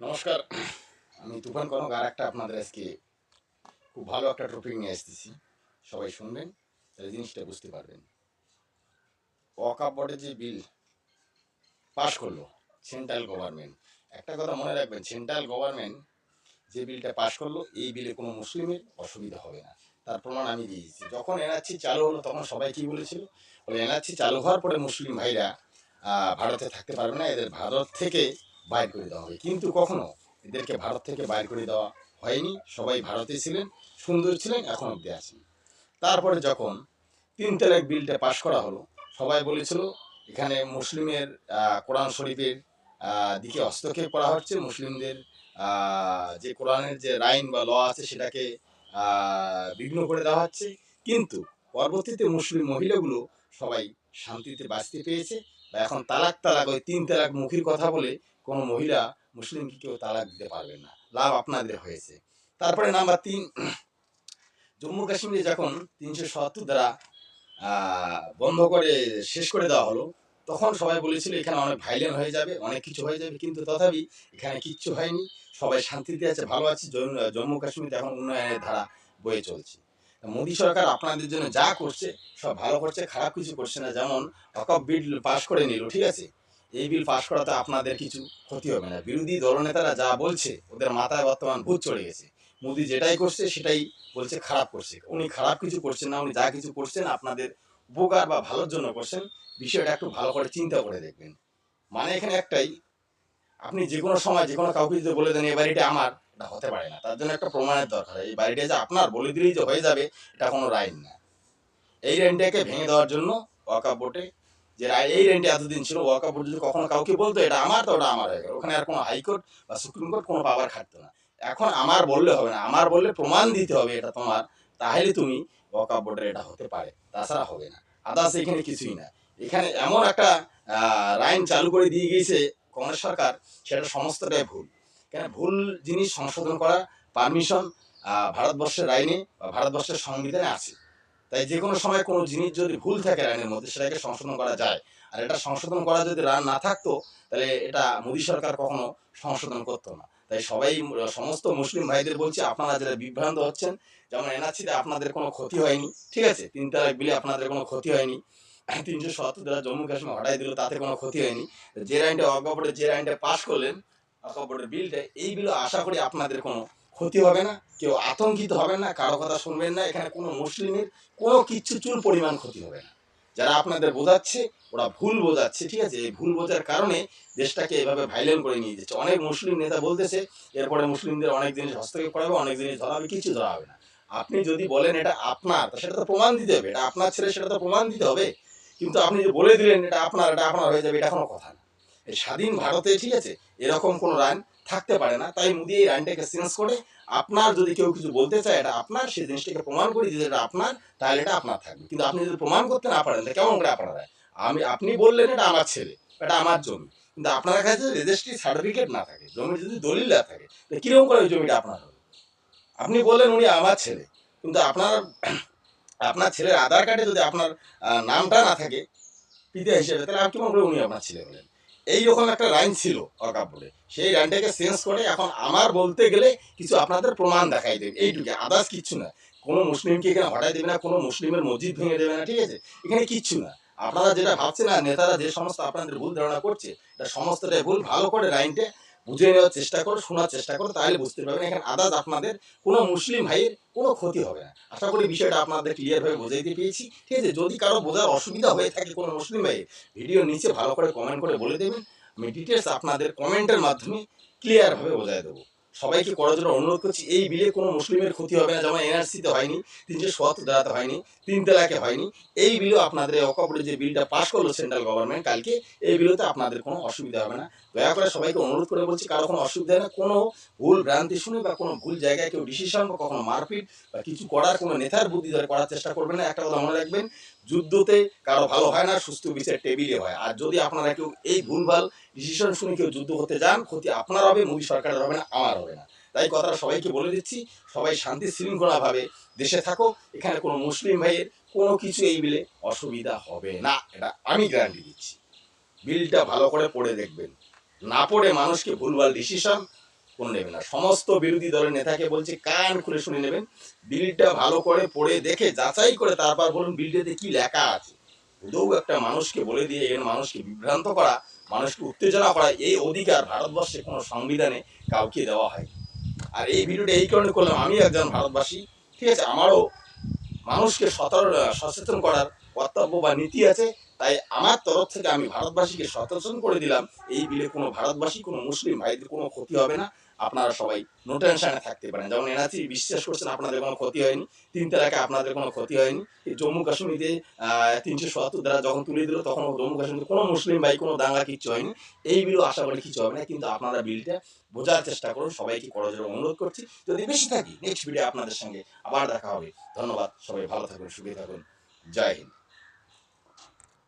নমস্কার। আমি তুফান কনক আর একটা আপনাদের আজকে খুব ভালো একটা টপিক নিয়ে আসতেছি। সবাই শুনবেন, তাহলে জিনিসটা বুঝতে পারবেন। ওয়াকাপ বোর্ডে যে বিল পাশ করল সেন্ট্রাল গভর্নমেন্ট, একটা কথা মনে রাখবেন, সেন্ট্রাল গভর্নমেন্ট যে বিলটা পাশ করল, এই বিলে কোনো মুসলিমের অসুবিধা হবে না। তার প্রমাণ আমি দিয়েছি যখন এনআরসি চালু হলো, তখন সবাই কি বলেছিল? বলে, এনআরসি চালু হওয়ার পরে মুসলিম ভাইরা ভারতে থাকতে পারবে না। এদের ভারত থেকে বাইর করে দেওয়া হবে কিন্তু কখনো এদেরকে ভারত থেকে বাইর করে দেওয়া হয়নি। সবাই ভারতে ছিলেন, সুন্দর ছিলেন, এখন অব্দি আছেন। তারপরে যখন তিন তালাক বিলটা পাশ করা হলো, সবাই বলেছিল, এখানে মুসলিমের কোরআন শরীফের দিকে হস্তক্ষেপ করা হচ্ছে। মুসলিমদের যে কোরআনের যে রাইন বা ল আছে সেটাকে বিঘ্ন করে দেওয়া হচ্ছে। কিন্তু পরবর্তীতে মুসলিম মহিলাগুলো সবাই শান্তিতে বাঁচতে পেয়েছে বা এখন তালাক তালাক ওই তিন তালাক মুখীর কথা বলে কোনো মহিলা মুসলিমকে কেউ তালাক দিতে পারবে না। লাভ আপনাদের হয়েছে। তারপরে নাম্বার তিন, জম্মু কাশ্মীরে যখন তিনশো সত্তর দ্বারা বন্ধ করে শেষ করে দেওয়া হলো, তখন সবাই বলেছিল এখানে অনেক ভাইলেন্ট হয়ে যাবে, অনেক কিছু হয়ে যাবে, কিন্তু তথাপি এখানে কিচ্ছু হয়নি। সবাই শান্তিতে আছে, ভালো আছে। জম্মু কাশ্মীর এখন উন্নয়নের ধারা বয়ে চলছে। মোদী সরকার আপনাদের জন্য যা করছে, সব ভালো করছে, খারাপ কিছু করছে না, যেমন অকপ বিল পাশ করে নিল, ঠিক আছে? এই বিল পাশ করাতে আপনাদের কিছু ক্ষতি হবে না। বিরোধী দলনেতারা যা বলছে, ওদের মাথায় বর্তমান ভূত চড়ে গেছে। মোদি যেটাই করছে, সেটাই বলছে, খারাপ করছে। উনি খারাপ কিছু করছেন না, উনি যা কিছু করছেন, আপনাদের উপকার বা ভালোর জন্য করছেন, বিষয়টা একটু ভালো করে চিন্তা করে দেখবেন। মানে এখানে একটাই, আপনি যে কোনো সময় যে কোনো কাউকে যদি বলে দেন এই বাড়িটা আমার এটা হতে পারে না। তার জন্য একটা প্রমাণের দরকার। এই বাড়িটা যে আপনার, বলে দিলেই যে হয়ে যাবে, এটা কোনো রাইন না। এই রেন্টটাকে ভেঙে দেওয়ার জন্য ওয়াকা বোর্ডে যে এই রেন্টে এতদিন ছিল ওয়াকা বোর্ড যদি কখনো কাউকে বলতো, এটা আমার, তো ওটা আমার হয়ে গেল। ওখানে আর কোনো হাইকোর্ট বা সুপ্রিম কোর্ট কোনো পাওয়ার খাটতো না। এখন আমার বললে হবে না। আমার বললে প্রমাণ দিতে হবে এটা তোমার। তাহলে তুমি ওয়াকা বোর্ডের এটা হতে পারে। তাছাড়া হবে না। আদার্স এখানে কিছুই না। এখানে এমন একটা আইন চালু করে দিয়ে গিয়েছে কংগ্রেস সরকার, সেটা সমস্তটাই ভুল। কেন ভুল জিনিস সংশোধন করা পারমিশন ভারতবর্ষের আইনে বা ভারতবর্ষের সংবিধানে আছে তাই যে কোনো সময় কোনো জিনিস যদি ভুল থাকে আইনের মধ্যে সেটাকে সংশোধন করা যায় আর এটা সংশোধন করা যদি রান না থাকতো তাহলে এটা মোদী সরকার কখনো সংশোধন করতো না তাই সবাই সমস্ত মুসলিম ভাইদের বলছি আপনারা যারা বিভ্রান্ত হচ্ছেন যেমন এনআরসিতে আপনাদের কোনো ক্ষতি হয়নি ঠিক আছে তিন তালাক বিলে আপনাদের কোনো ক্ষতি হয়নি তিনশো সত্তর দ্বারা জম্মু কাশ্মীর হটাই দিল তাতে কোনো ক্ষতি হয়নি যে আইনটা অজ্ঞাপটে যে আইনটা পাশ করলেন অজ্ঞাপটের বিলটা, এই বিলও আশা করি আপনাদের কোনো ক্ষতি হবে না, কেউ আতঙ্কিত হবেন না, কারও কথা শুনবেন না, এখানে কোনো মুসলিমের কোনো কিচ্ছু চুল পরিমাণ ক্ষতি হবে না। যারা আপনাদের বোঝাচ্ছে, ওরা ভুল বোঝাচ্ছে, ঠিক আছে? এই ভুল বোঝার কারণে দেশটাকে এভাবে ভাইলেন্ট করে নিয়ে যাচ্ছে। অনেক মুসলিম নেতা বলতেছে, এরপরে মুসলিমদের অনেক জিনিস হস্তক্ষেপ করাবে অনেক জিনিস ধরা হবে কিছু ধরা হবে না। আপনি যদি বলেন এটা আপনার সেটা তো প্রমাণ দিতে হবে, এটা আপনার ছেলে, সেটা তো প্রমাণ দিতে হবে। কিন্তু আপনি যে বলে দিলেন এটা আপনার এটা আপনার হয়ে যাবে, এটা কোনো কথা না। স্বাধীন ভারতে, ঠিক আছে, এরকম কোনো রান থাকতে পারে না। তাই মোদি এই রানটাকে চেঞ্জ করে আপনার যদি কেউ কিছু বলতে চায়, এটা আপনার সেই জিনিসটাকে প্রমাণ করে দিতে এটা আপনার, তাহলে এটা আপনার থাকবে। কিন্তু আপনি যদি প্রমাণ করতে না পারেন, তাহলে কেমন করে আপনারা? আমি, আপনি বললেন এটা আমার ছেলে, এটা আমার জমি। কিন্তু আপনার কাছে রেজিস্ট্রি সার্টিফিকেট না থাকে, জমি যদি দলিল না থাকে, তাহলে কীরকম করে ওই জমিটা আপনার হবে? আপনি বললেন উনি আমার ছেলে, কিন্তু আপনার আপনার ছেলের আধার কার্ডে যদি আপনার নামটা না থাকে, পিতা হিসেবে, তাহলে আপনি কেমন করে উনি আপনার ছেলে হলেন? এইরকম একটা লাইন ছিল অকাপ বলে। সেই লাইনটাকে চেঞ্জ করে এখন আমার বলতে গেলে কিছু আপনাদের প্রমাণ দেখাই দেবে এইটুকু। আদার্স কিচ্ছু না। কোনো মুসলিমকে এখানে হটাই দেবে না, কোনো মুসলিমের মসজিদ ভেঙে দেবে না, ঠিক আছে? এখানে কিচ্ছু না। আপনারা যেটা ভাবছেন না, নেতারা যে সমস্ত আপনাদের ভুল ধারণা করছে, এটা সমস্তটাই ভুল। ভালো করে লাইনটা বুঝে নেওয়ার চেষ্টা করো, শোনার চেষ্টা করো, তাহলে বুঝতে পারবেন। এখানে আদার্স আপনাদের, কোনো মুসলিম ভাইয়ের কোনো ক্ষতি হবে না। আশা করি বিষয়টা আপনাদের ক্লিয়ারভাবে বোঝাই দিয়ে পেয়েছি ঠিক আছে, যদি কারও বোঝার অসুবিধা হয়ে থাকে, কোনো মুসলিম ভাই ভিডিও নিচে ভালো করে কমেন্ট করে বলে দেবেন। আমি ডিটেলস আপনাদের কমেন্টের মাধ্যমে ক্লিয়ারভাবে বোঝাই দেবো। সবাইকে করার জন্য অনুরোধ করছি এই বিলে কোনো মুসলিমের ক্ষতি হবে না যেমন এনআরসিতে হয়নি তিনশো সত্তর দ্বারাতে হয়নি তিন তালাকে হয়নি। এই বিলও আপনাদের অকাপড়ে যে বিলটা পাস করল সেন্ট্রাল গভর্নমেন্ট কালকে এই বিলতে আপনাদের কোনো অসুবিধা হবে না। দয়া করে সবাইকে অনুরোধ করে বলছি কারও কোনো অসুবিধা না কোনো ভুল ভ্রান্তি শুনে বা কোনো ভুল জায়গায় কেউ ডিসিশন বা কখনো মারপিট বা কিছু করার কোনো নেতার বুদ্ধি ধরে করার চেষ্টা করবেন না। একটা কথা মনে রাখবেন যুদ্ধতে কারও ভালো হয় না, সুস্থ বিচার টেবিলে হয়। আর যদি আপনারা কেউ এই ভুলভাল ডিসিশন শুনে কেউ যুদ্ধ করতে যান, ক্ষতি আপনার হবে, মোদী সরকারের হবে না, আমার হবে না। তাই কথাটা সবাইকে বলে দিচ্ছি, সবাই শান্তি শৃঙ্খলাভাবে দেশে থাকো, এখানে কোনো মুসলিম ভাইয়ের কোনো কিছু এই বিলে অসুবিধা হবে না, এটা আমি গ্যারান্টি দিচ্ছি। বিলটা ভালো করে পড়ে দেখবেন। না পড়ে মানুষকে ভুলভাল ডিসিশন কোনো নেবেন না। সমস্ত বিরোধী দলের নেতাকে বলছে, কান খুলে শুনে নেবেন। বিলটা ভালো করে পড়ে দেখে, যাচাই করে তারপর বলুন বিলটাতে কি লেখা আছে। শুধু একটা মানুষকে বলে দিয়ে, এর মানুষকে বিভ্রান্ত করা, মানুষকে উত্তেজনা করা, এই অধিকার ভারতবর্ষে কোনো সংবিধানে কাউকে দেওয়া হয় আর এই ভিডিওটা এই কারণে করলাম, আমি একজন ভারতবাসী, ঠিক আছে? আমারও মানুষকে সতর, সচেতন করার কর্তব্য বা নীতি আছে, তাই আমার তরফ থেকে আমি ভারতবাসীকে সচেতন করে দিলাম, এই বিলে কোনো ভারতবাসী, কোনো মুসলিম ভাইদের কোনো ক্ষতি হবে না। আপনারা সবাই নো টেনশনে থাকতে পারেন। যেমন এনআরসি বিশ্বাস করছেন আপনাদের কোনো ক্ষতি হয়নি, তিন তালাকে আপনাদের কোনো ক্ষতি হয়নি। জম্মু কাশ্মীরে তিনশো সত্তর দ্বারা যখন তুলে দিল, তখন জম্মু কাশ্মীরে কোনো মুসলিম ভাই, কোনো দাঙ্গা কিচ্ছু হয়নি। এই বিলও আশা করি কিছু হবে না, কিন্তু আপনারা বিলটা বোঝার চেষ্টা করুন। সবাইকে করজোরে অনুরোধ করছি, যদি বেশি থাকি নেক্সট ভিডিও আপনাদের সঙ্গে আবার দেখা হবে। ধন্যবাদ, সবাই ভালো থাকুন, সুখে থাকুন। জয় হিন্দ।